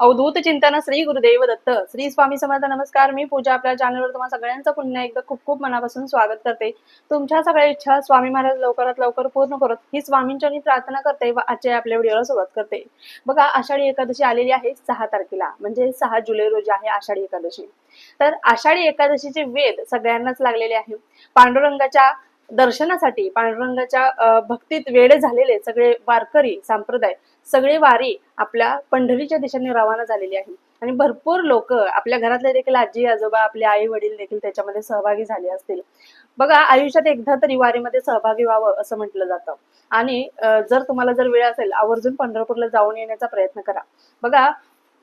अवधूत चिंतन श्री गुरुदेव दत्त. श्री स्वामी समर्थ नमस्कार. मी पूजा आपल्या चॅनलवर तुम्हाला सगळ्यांचं पुन्हा एकदा खूप खूप मनापासून स्वागत करते. तुमच्या सगळ्या इच्छा स्वामी महाराज लवकरात लवकर पूर्ण करत. ही स्वामींच्या मी प्रार्थना करते व आजच्या आपल्या व्हिडिओला सुरुवात करते. बघा आषाढी एकादशी आलेली आहे सहा तारखेला. म्हणजे सहा जुलै रोजी आहे आषाढी एकादशी. तर आषाढी एकादशीचे वेद सगळ्यांनाच लागलेले आहे. पांडुरंगाच्या दर्शनासाठी पांडुरंगाच्या भक्तीत वेडे झालेले सगळे वारकरी संप्रदाय सगळे वारी आपल्या पंढरीच्या दिशेने रवाना झालेली आहे. आणि भरपूर लोक आपल्या घरातले देखील आजी आजोबा आपले आई वडील देखील त्याच्यामध्ये सहभागी झाले असतील. बघा आयुष्यात एकदा तरी वारीमध्ये सहभागी व्हावं असं म्हटलं जातं. आणि जर तुम्हाला जर वेळ असेल आवर्जून पंढरपूरला जाऊन येण्याचा प्रयत्न करा. बघा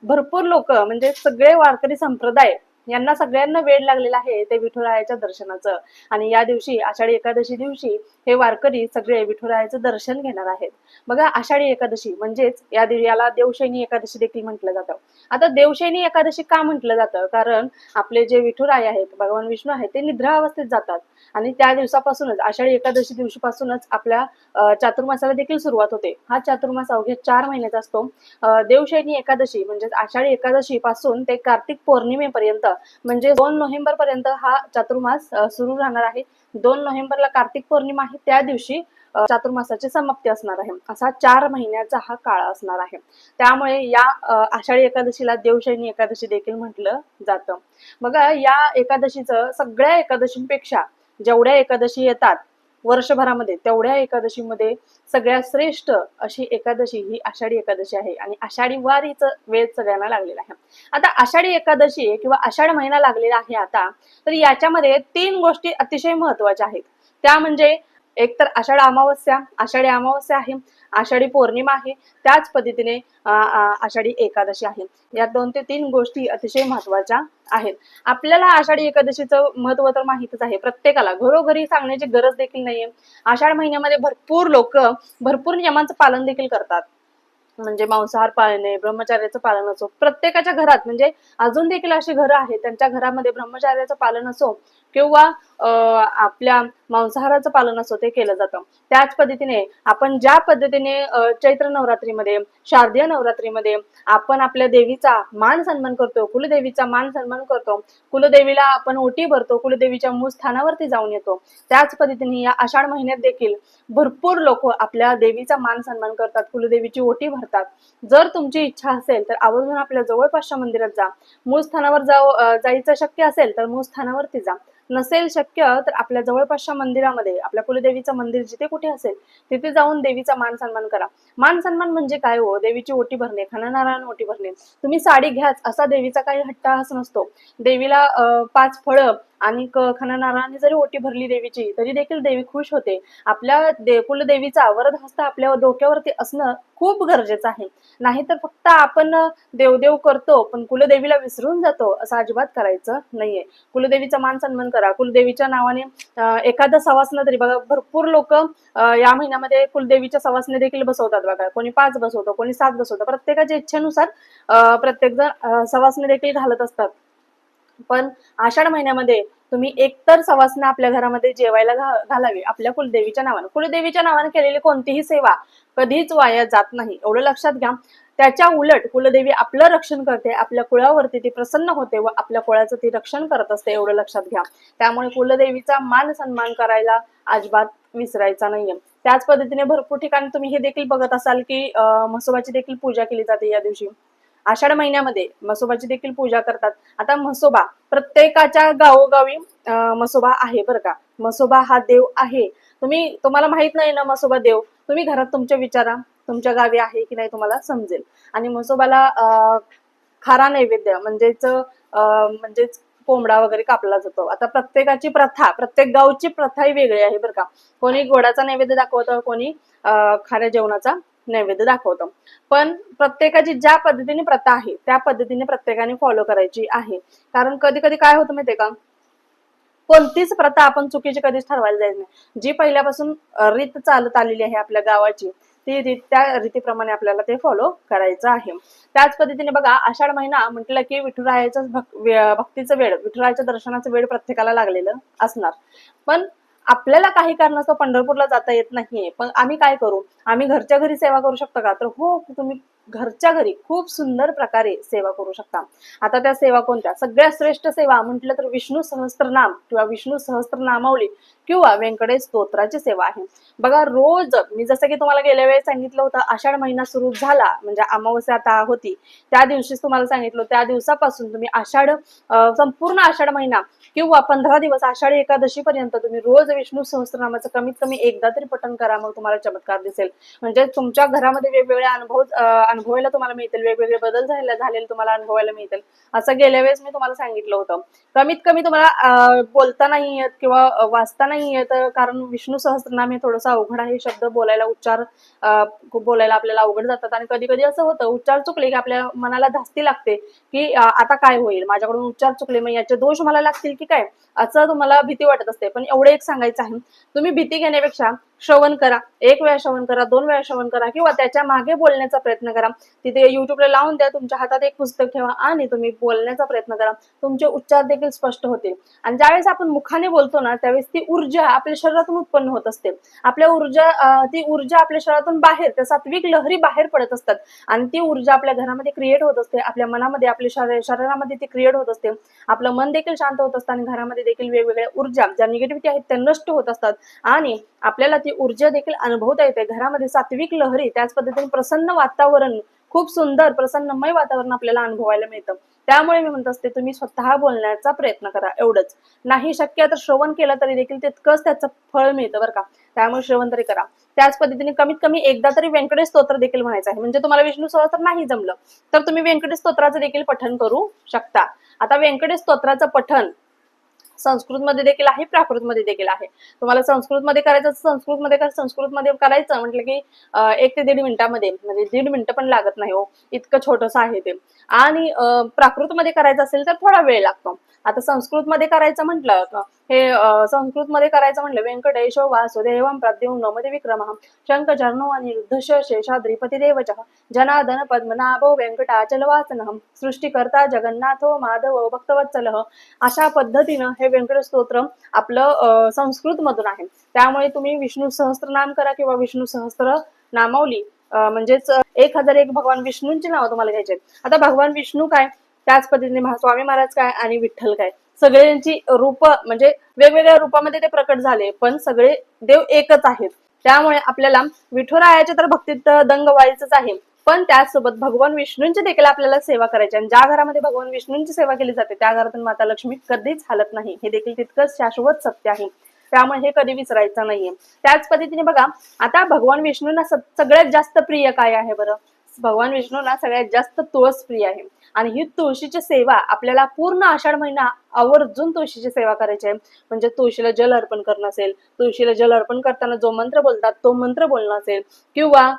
भरपूर लोक म्हणजे सगळे वारकरी संप्रदाय यांना सगळ्यांना वेळ लागलेला आहे ते विठुरायाच्या दर्शनाचं. आणि या दिवशी आषाढी एकादशी दिवशी हे वारकरी सगळे विठुरायाचं दर्शन घेणार आहेत. बघा आषाढी एकादशी म्हणजेच या याला देवशैनी एकादशी देखील म्हटलं जातं. आता देवशैनी एकादशी का म्हटलं जातं? कारण आपले जे विठुराय आहेत भगवान विष्णू आहेत ते निद्रा अवस्थेत जातात. आणि त्या दिवसापासूनच आषाढी एकादशी दिवशीपासूनच आपल्या चातुर्मासाला देखील सुरुवात होते. हा चातुर्मास अवघ्या चार महिन्याचा असतो. देवशैनी एकादशी म्हणजेच आषाढी एकादशी पासून ते कार्तिक पौर्णिमेपर्यंत म्हणजे दोन नोव्हेंबर पर्यंत हा चातुर्मास सुरू राहणार आहे. दोन नोव्हेंबरला कार्तिक पौर्णिमा आहे. त्या दिवशी चातुर्मासाची समाप्ती असणार आहे. असा चार महिन्याचा हा काळ असणार आहे. त्यामुळे या आषाढी एकादशीला देवशैनी एकादशी देखील म्हटलं जातं. बघा या एकादशीचं सगळ्या एकादशींपेक्षा जेवढ्या एकादशी येतात वर्षभरामध्ये तेवढ्या एकादशीमध्ये सगळ्यात श्रेष्ठ अशी एकादशी ही आषाढी एकादशी आहे. आणि आषाढी वारीच वेळ सगळ्यांना लागलेला आहे. आता आषाढी एकादशी किंवा आषाढ महिना लागलेला आहे आता तर याच्यामध्ये तीन गोष्टी अतिशय महत्त्वाच्या आहेत. त्या म्हणजे एक तर आषाढ अमावस्या आषाढी अमावस्या आहे. आषाढी पौर्णिमा आहे त्याच पद्धतीने आषाढी एकादशी आहे. या दोन ते तीन गोष्टी अतिशय महत्त्वाच्या आहेत. आपल्याला आषाढी एकादशीचं महत्त्व तर माहितच आहे प्रत्येकाला. घरोघरी सांगण्याची गरज देखील नाहीये. आषाढ महिन्यामध्ये भरपूर लोक भरपूर नियमांचं पालन देखील करतात. म्हणजे मांसाहार पाळणे ब्रह्मचार्याचं पालन असो प्रत्येकाच्या घरात म्हणजे अजून देखील अशी घरं आहेत त्यांच्या घरामध्ये ब्रह्मचार्याचं पालन असो किंवा आपल्या मांसाहाराचं पालन असो ते केलं जातं. त्याच पद्धतीने आपण ज्या पद्धतीने चैत्र नवरात्रीमध्ये शारदीय नवरात्रीमध्ये आपण आपल्या देवीचा मान सन्मान करतो कुलदेवीचा मान सन्मान करतो कुलदेवीला आपण ओटी भरतो कुलदेवीच्या मूळ स्थानावरती जाऊन येतो त्याच पद्धतीने या आषाढ महिन्यात देखील भरपूर लोक आपल्या देवीचा मान सन्मान करतात कुलदेवीची ओटी भरतात. जर तुमची इच्छा असेल तर आवर्जून आपल्या जवळपासच्या मंदिरात जा. मूळ स्थानावर जाऊ जायचं शक्य असेल तर मूळ स्थानावरती जा. नसेल शक्य तर आपल्या जवळपासच्या मंदिरामध्ये आपल्या कुलदेवीचं मंदिर जिथे कुठे असेल तिथे जाऊन देवीचा मान सन्मान करा. मान सन्मान म्हणजे काय हो? देवीची ओटी भरणे खननारायण ओटी भरणे. तुम्ही साडी घ्याच असा देवीचा काही हट्टाहास नसतो. देवीला अं, पाच फळं आणि क- खनानारायणाने जरी ओटी भरली देवीची तरी देखील देवी खुश होते. आपल्या दे कुलदेवीचा वरद हस्त आपल्या डोक्यावरती असणं खूप गरजेचं आहे. नाहीतर फक्त आपण देवदेव करतो पण कुलदेवीला विसरून जातो असं अजिबात करायचं नाहीये. कुलदेवीचा मान सन्मान करा. कुलदेवीच्या नावाने एखादा एखादं सवासनं तरी बघा भरपूर लोक या महिन्यामध्ये कुलदेवीच्या सवासने देखील बसवतात बघा. कोणी पाच बसवतो कोणी सात बसवतो. प्रत्येकाच्या इच्छेनुसार प्रत्येक जण सवासने देखील घालत असतात. पण आषाढ महिन्यामध्ये तुम्ही एकतर सवासनं आपल्या घरामध्ये जेवायला घालावी आपल्या कुलदेवीच्या नावानं. कुलदेवीच्या नावानं केलेली कोणतीही सेवा कधीच वाया जात नाही. एवढं लक्षात घ्या. त्याच्या उलट कुलदेवी आपलं रक्षण करते आपल्या कुळावरती ती प्रसन्न होते व आपल्या कुळाचं ती रक्षण करत असते एवढं लक्षात घ्या. त्यामुळे कुलदेवीचा मान सन्मान करायला अजिबात विसरायचा नाहीये. त्याच पद्धतीने भरपूर ठिकाणी तुम्ही हे देखील बघत असाल की म्हसोबाची देखील पूजा केली जाते या दिवशी. आषाढ महिन्यामध्ये म्हसोबाची देखील पूजा करतात. आता म्हसोबा प्रत्येकाच्या गावोगावी म्हसोबा आहे बरं का. म्हसोबा हा देव आहे. तुम्ही तुम्हाला माहीत नाही ना म्हसोबा देव? तुम्ही घरात तुमच्या विचारा तुमच्या गावी आहे की नाही तुम्हाला समजेल. आणि म्हसोबाला अं, खारा नैवेद्य म्हणजेच अं, म्हणजेच कोंबडा वगैरे कापला जातो. आता प्रत्येकाची प्रथा प्रत्येक गावची प्रथा ही वेगळी आहे बरं का. कोणी गोडाचा नैवेद्य दाखवतं कोणी अं, खाऱ्या जेवणाचा नैवेद्य दाखवतं. पण प्रत्येकाची ज्या पद्धतीने प्रथा आहे त्या पद्धतीने प्रत्येकाने फॉलो करायची आहे. कारण कधी कधी काय होतं माहितीये का? कोणतीच प्रथा आपण चुकीची कधीच ठरवायला जायचं नाही. जी पहिल्यापासून रीत चालत आलेली आहे आपल्या गावाची ती रीत त्या रीतीप्रमाणे आपल्याला ते फॉलो करायचं आहे. त्याच पद्धतीने बघा आषाढ महिना म्हटलं की विठुरायाचं भक्तीचं वेळ विठुरायाच्या दर्शनाचं वेळ प्रत्येकाला लागलेलं असणार. पण आपल्याला काही कारणास्तव पंढरपूरला जाता येत नाहीये. पण आम्ही काय करू? आम्ही घरच्या घरी सेवा करू शकतो का? तर हो तुम्ही घरच्या घरी खूप सुंदर प्रकारे सेवा करू शकता. आता त्या सेवा कोणत्या? सगळ्यात श्रेष्ठ सेवा म्हटलं तर विष्णू सहस्त्रनाम किंवा विष्णू सहस्त्रनामावली किंवा व्यंकटेश स्तोत्राची सेवा आहे. बघा रोज मी जसं की तुम्हाला गेल्या वेळेस सांगितलं होतं आषाढ महिना सुरू झाला म्हणजे अमावस्या आता होती. त्या दिवशीच तुम्हाला सांगितलं त्या दिवसापासून तुम्ही आषाढ संपूर्ण आषाढ महिना किंवा पंधरा दिवस आषाढी एकादशी पर्यंत तुम्ही रोज विष्णू सहस्त्रनामाचं कमीत कमी एकदा तरी पठण करा मग तुम्हाला चमत्कार दिसेल. म्हणजे तुमच्या घरामध्ये वेगवेगळे अनुभव अनुभवायला तुम्हाला मिळतील वेगवेगळे बदल झाले झालेले तुम्हाला अनुभवायला मिळतील. असं गेल्या वेळेस मी तुम्हाला सांगितलं होतं. कमीत कमी तुम्हाला बोलता नाही येत किंवा वाचता नाही येत कारण विष्णू सहस्त्रनाम हे थोडंसं अवघड आहे. शब्द बोलायला उच्चार बोलायला आपल्याला अवघड जातात. आणि कधी कधी असं होतं उच्चार चुकले की आपल्या मनाला धास्ती लागते की आता काय होईल? माझ्याकडून उच्चार चुकले मग याचे दोष मला लागतील की काय? असं तुम्हाला भीती वाटत असते. पण एवढं एक सांगायचं आहे. तुम्ही भीती घेण्यापेक्षा श्रवण करा. एक वेळा श्रवण करा दोन वेळा श्रवण करा किंवा त्याच्यामागे बोलण्याचा प्रयत्न करा. तिथे युट्यूबला लावून द्या तुमच्या हातात एक पुस्तक ठेवा आणि तुम्ही बोलण्याचा प्रयत्न करा. तुमचे उच्चार देखील स्पष्ट होतील. आणि ज्यावेळेस आपण मुखाने बोलतो ना त्यावेळेस ती ऊर्जा आपल्या शरीरातून उत्पन्न होत असते. आपल्या ऊर्जा ती ऊर्जा आपल्या शरीरातून बाहेर त्या सात्विक लहरी बाहेर पडत असतात. आणि ती ऊर्जा आपल्या घरामध्ये क्रिएट होत असते. आपल्या मनामध्ये आपल्या शरीर शरीरामध्ये ती क्रिएट होत असते. आपलं मन देखील शांत होत असतं आणि घरामध्ये देखील वेगवेगळ्या ऊर्जा ज्या निगेटिव्हिटी आहेत त्या नष्ट होत असतात. आणि आपल्याला ती ऊर्जा देखील अनुभवता येते. घरामध्ये सात्विक लहरी त्याच पद्धतीने प्रसन्न वातावरण खूप सुंदर प्रसन्नमय वातावरण आपल्याला अनुभवायला मिळतं. त्यामुळे मी म्हणत असते तुम्ही स्वतः बोलण्याचा प्रयत्न करा एवढंच. नाही शक्य तर श्रवण केलं तरी देखील तितकंच त्याचं फळ मिळतं बरं का. त्यामुळे श्रवण तरी करा. त्याच पद्धतीने कमीत कमी एकदा तरी व्यंकटेश स्तोत्र देखील म्हणायचं आहे. म्हणजे तुम्हाला विष्णू सहस्त्र नाही जमलं तर तुम्ही व्यंकटेश स्तोत्राचं देखील पठण करू शकता. आता व्यंकटेश स्तोत्राचं पठण संस्कृतमध्ये देखील आहे प्राकृतमध्ये देखील आहे. तुम्हाला संस्कृतमध्ये करायचं संस्कृतमध्ये संस्कृतमध्ये कर संस्कृतमध्ये करायचं म्हटलं की एक ते दीड मिनिटामध्ये म्हणजे दीड मिनिटं पण लागत नाही हो इतकं छोटंसं आहे ते. आणि प्राकृतमध्ये करायचं असेल तर थोडा वेळ लागतो. आता संस्कृतमध्ये करायचं म्हटलं हे संस्कृतमध्ये करायचं म्हटलं व्यंकटेशो वासुदेवम प्रद्युम्न नमते विक्रम शंखचरणो अनिरुद्ध शेषाद्रिपती देवच जनार्दन पद्मनाभो व्यंकटाचलवासनः सृष्टीकर्ता जगन्नाथो माधव भक्तवत्सल अशा पद्धतीनं हे व्यंकट स्तोत्र आपलं संस्कृत मधून आहे. त्यामुळे तुम्ही विष्णू सहस्त्रनाम करा किंवा विष्णू सहस्त्र नामावली. म्हणजेच एक हजार एक भगवान विष्णूंची नावं तुम्हाला घ्यायचे आता भगवान विष्णू काय? त्याच पद्धतीने स्वामी महाराज काय आणि विठ्ठल काय? सगळ्यांची रूप म्हणजे वेगवेगळ्या रूपामध्ये ते प्रकट झाले पण सगळे देव एकच आहेत. त्यामुळे आपल्याला विठुरायाचे तर भक्तीत दंग व्हायचंच आहे. पण त्याचसोबत भगवान विष्णूंची देखील आपल्याला सेवा करायची आणि ज्या घरामध्ये भगवान विष्णूंची सेवा केली जाते त्या घरातून माता लक्ष्मी कधीच हालत नाही. हे देखील तितकंच शाश्वत सत्य आहे. त्यामुळे हे कधी विसरायचं नाहीये. त्याच पद्धतीने बघा आता भगवान विष्णूंना सगळ्यात जास्त प्रिय काय आहे बरं? भगवान विष्णूंना सगळ्यात जास्त तुळस प्रिय आहे. आणि ही तुळशीची सेवा आपल्याला पूर्ण आषाढ महिना आवर्जून तुळशीची सेवा करायची आहे. म्हणजे तुळशीला जल अर्पण करणं असेल तुळशीला जल अर्पण करताना जो मंत्र बोलतात तो मंत्र बोलणं असेल. किंवा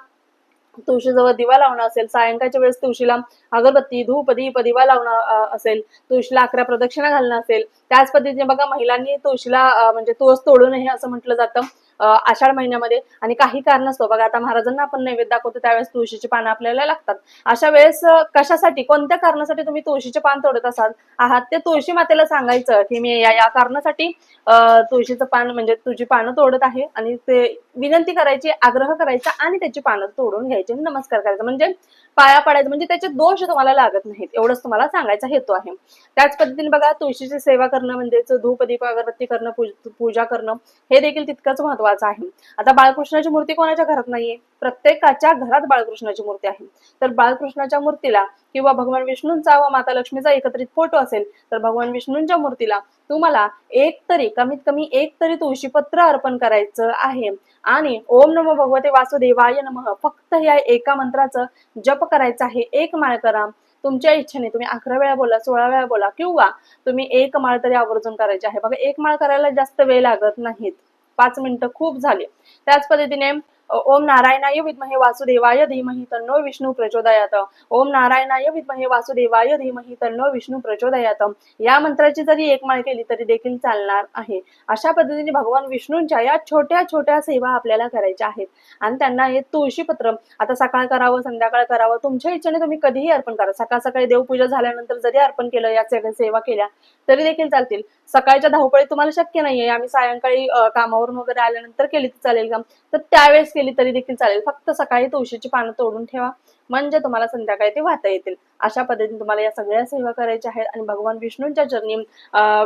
तुळशीजवळ दिवा लावणं असेल सायंकाळच्या वेळेस तुळशीला अगरबत्ती धूप दीप दिवा लावणं असेल तुळशीला अकरा प्रदक्षिणा घालणं असेल त्याच पद्धतीने बघा महिलांनी तुळशीला म्हणजे तुळस तोडू नये असं म्हटलं जातं आषाढ महिन्यामध्ये. आणि काही कारण असतो बघा आता महाराजांना आपण नैवेद्य दाखवतो त्यावेळेस तुळशीची पानं आपल्याला लागतात. अशा वेळेस कशासाठी कोणत्या कारणासाठी तुम्ही तुळशीचे पान तोडत असाल आहात ते तुळशी मातेला सांगायचं की मी या या कारणासाठी अं, तुळशीचं पान म्हणजे तुझी पानं तोडत आहे आणि ते विनंती करायची आग्रह करायचा आणि त्याची पानं तोडून घ्यायची. नमस्कार करायचा म्हणजे पाया पाडायचं म्हणजे त्याचे दोष तुम्हाला लागत नाहीत. एवढंच तुम्हाला सांगायचा हेतू आहे. त्याच पद्धतीने बघा तुळशीची सेवा करणं म्हणजेच धूप दीप अगरबत्ती करणं पूजा करणं हे देखील तितकंच महत्वाचं आहे. आता बाळकृष्णाची मूर्ती कोणाच्या घरात नाहीये? प्रत्येकाच्या घरात बाळकृष्णाची मूर्ती आहे. तर बाळकृष्णाच्या मूर्तीला किंवा भगवान विष्णूंचा व माता लक्ष्मीचा एकत्रित फोटो असेल तर भगवान विष्णूंच्या मूर्तीला तुम्हाला एक तरी कमीत कमी एक तरी तुळशीपत्र अर्पण करायचं आहे. आणि ओम नमो भगवते वासुदेवाय नमः. फक्त या एका मंत्राचं जप करायचं आहे. एक माळ करा. तुमच्या इच्छेने तुम्ही अकरा वेळा बोला सोळा वेळा बोला किंवा तुम्ही एक माळ तरी आवर्जून करायची आहे. बघा एक माळ करायला जास्त वेळ लागत नाहीत. पाच मिनिटं खूप झाले. त्याच पद्धतीने ओम नारायणाय विद्महे वासुदेवाय धीमहि तन्नो विष्णू प्रचोदयात. ओम नारायणाय विद्महे वासुदेवाय धीमहि तन्नो विष्णू प्रचोदयात. या मंत्राची जरी एक माळ केली तरी देखील चालणार आहे. अशा पद्धतीने भगवान विष्णूंच्या या छोट्या छोट्या सेवा आपल्याला करायच्या आहेत. आणि त्यांना हे तुळशीपत्र आता सकाळ करावं संध्याकाळ करावं तुमच्या इच्छेने तुम्ही कधीही अर्पण करा. सकाळ सकाळी देवपूजा झाल्यानंतर जरी अर्पण केलं या सगळ्या सेवा केल्या तरी देखील चालतील. सकाळच्या धावपळी तुम्हाला शक्य नाहीये. आम्ही सायंकाळी कामावरून वगैरे आल्यानंतर केली तर चालेल का? तर त्यावेळेस केली तरी देखील चालेल. फक्त सकाळी तुळशीची पानं तोडून ठेवा. म्हणजे तुम्हाला संध्याकाळी ते वाहता येतील. अशा पद्धतीने तुम्हाला या सगळ्या सेवा करायच्या आहेत आणि भगवान विष्णूंच्या चरणी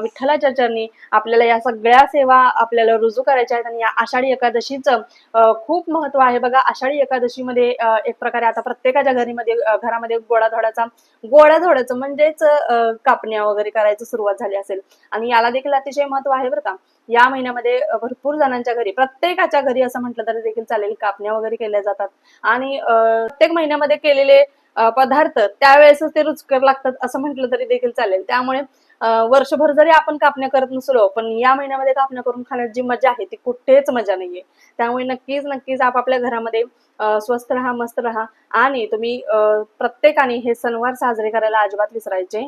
विठ्ठलाच्या चरणी आपल्याला या सगळ्या सेवा आपल्याला रुजू करायच्या आहेत आणि या आषाढी एकादशीचं खूप महत्त्व आहे बघा. आषाढी एकादशीमध्ये एक प्रकारे आता प्रत्येकाच्या घरीमध्ये घरामध्ये गोडा धोडाचा म्हणजेच अं, कापण्या वगैरे करायची सुरुवात झाली असेल. आणि याला देखील अतिशय महत्त्व आहे बरं का. या महिन्यामध्ये भरपूर जणांच्या घरी प्रत्येकाच्या घरी असं म्हटलं तरी देखील चालेल कापण्या वगैरे केल्या जातात. आणि प्रत्येक महिन्यामध्ये केलेले पदार्थ त्यावेळेसच ते रुचकर लागतात असं म्हटलं तरी देखील चालेल. त्यामुळे वर्षभर जरी आपण कापण्या करत नसलो पण या महिन्यामध्ये कापण्या करून खाण्यात जी मजा आहे ती कुठेच मजा नाहीये. त्यामुळे नक्कीच नक्कीच आपापल्या घरामध्ये स्वस्त राहा मस्त राहा. आणि तुम्ही प्रत्येकाने हे सणवार साजरे करायला अजिबात विसरायचे